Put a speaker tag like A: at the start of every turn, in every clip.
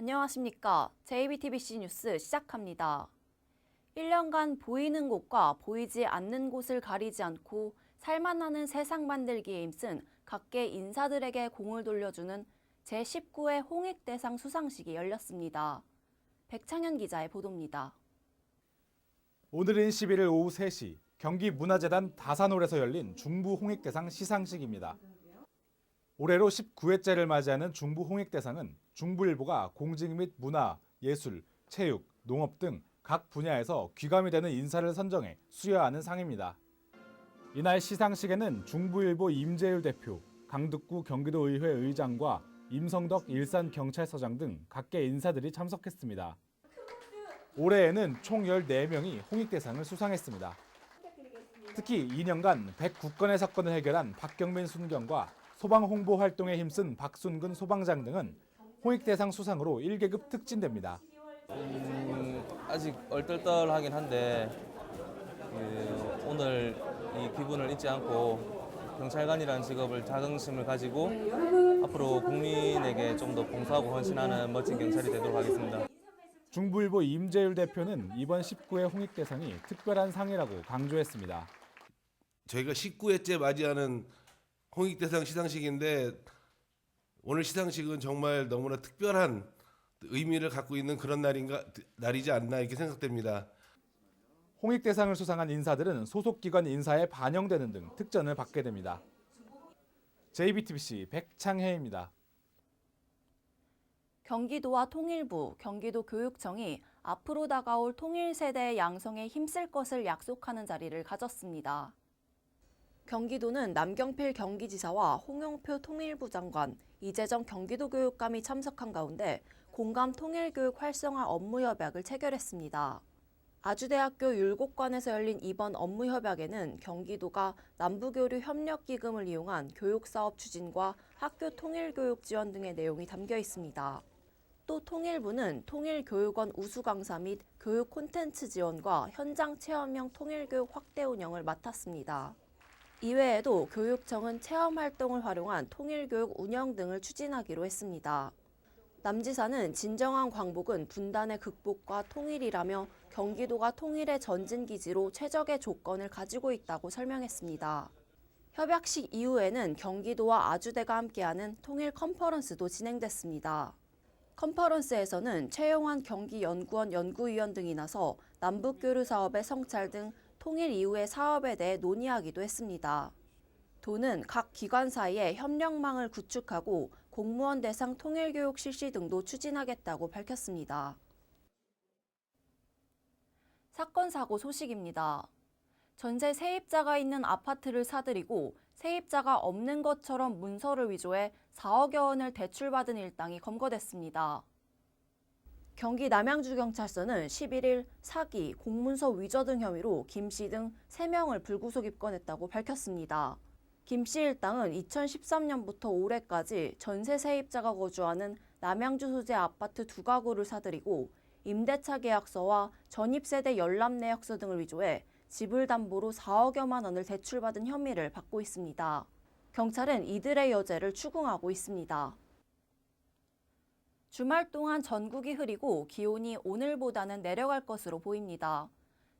A: 안녕하십니까. JBTBC 뉴스 시작합니다. 1년간 보이는 곳과 보이지 않는 곳을 가리지 않고 살만하는 세상 만들기에 힘쓴 각계 인사들에게 공을 돌려주는 제19회 홍익대상 수상식이 열렸습니다. 백창현 기자의 보도입니다.
B: 오늘은 11일 오후 3시 경기 문화재단 다산홀에서 열린 중부 홍익대상 시상식입니다. 올해로 19회째를 맞이하는 중부 홍익대상은 중부일보가 공직 및 문화, 예술, 체육, 농업 등 각 분야에서 귀감이 되는 인사를 선정해 수여하는 상입니다. 이날 시상식에는 중부일보 임재율 대표, 강득구 경기도의회 의장과 임성덕 일산 경찰서장 등 각계 인사들이 참석했습니다. 올해에는 총 14명이 홍익대상을 수상했습니다. 특히 2년간 109건의 사건을 해결한 박경민 순경과 소방 홍보 활동에 힘쓴 박순근 소방장 등은 홍익 대상 수상으로 1계급 특진됩니다.
C: 음, 아직 얼떨떨하긴 한데 그, 오늘 이 기분을 잊지 않고 경찰관이라는 직업을 자긍심을 가지고 앞으로 국민에게 좀 더 봉사하고 헌신하는 멋진 경찰이 되도록 하겠습니다.
B: 중부일보 임재율 대표는 이번 19회 홍익대상이 특별한 상이라고 강조했습니다.
D: 저희가 19회째 맞이하는 홍익대상 시상식인데 오늘 시상식은 정말 너무나 특별한 의미를 갖고 있는 그런 날인가 날이지 않나 이렇게 생각됩니다.
B: 홍익대상을 수상한 인사들은 소속 기관 인사에 반영되는 등 특전을 받게 됩니다. JBTBC 백창혜입니다.
A: 경기도와 통일부, 경기도 교육청이 앞으로 다가올 통일 세대의 양성에 힘쓸 것을 약속하는 자리를 가졌습니다. 경기도는 남경필 경기지사와 홍영표 통일부 장관, 이재정 경기도 교육감이 참석한 가운데 공감 통일교육 활성화 업무 협약을 체결했습니다. 아주대학교 율곡관에서 열린 이번 업무 협약에는 경기도가 남부교류 협력기금을 이용한 교육사업 추진과 학교 통일교육 지원 등의 내용이 담겨 있습니다. 또 통일부는 통일교육원 우수 강사 및 교육 콘텐츠 지원과 현장 체험형 통일교육 확대 운영을 맡았습니다. 이외에도 교육청은 체험 활동을 활용한 통일교육 운영 등을 추진하기로 했습니다. 남지사는 진정한 광복은 분단의 극복과 통일이라며 경기도가 통일의 전진기지로 최적의 조건을 가지고 있다고 설명했습니다. 협약식 이후에는 경기도와 아주대가 함께하는 통일 컨퍼런스도 진행됐습니다. 컨퍼런스에서는 최용환 경기연구원 연구위원 등이 나서 남북교류 사업의 성찰 등 통일 이후의 사업에 대해 논의하기도 했습니다. 도는 각 기관 사이에 협력망을 구축하고 공무원 대상 통일교육 실시 등도 추진하겠다고 밝혔습니다. 사건 사고 소식입니다. 전세 세입자가 있는 아파트를 사들이고 세입자가 없는 것처럼 문서를 위조해 4억여 원을 대출받은 일당이 검거됐습니다. 경기 남양주경찰서는 11일 사기, 공문서 위조 등 혐의로 김 씨 등 3명을 불구속 입건했다고 밝혔습니다. 김 씨 일당은 2013년부터 올해까지 전세 세입자가 거주하는 남양주 소재 아파트 두 가구를 사들이고 임대차 계약서와 전입세대 열람 내역서 등을 위조해 집을 담보로 4억여만 원을 대출받은 혐의를 받고 있습니다. 경찰은 이들의 여죄를 추궁하고 있습니다. 주말 동안 전국이 흐리고 기온이 오늘보다는 내려갈 것으로 보입니다.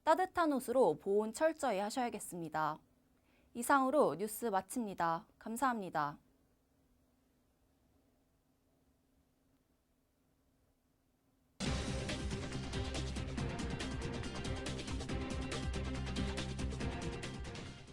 A: 따뜻한 옷으로 보온 철저히 하셔야겠습니다. 이상으로 뉴스 마칩니다. 감사합니다.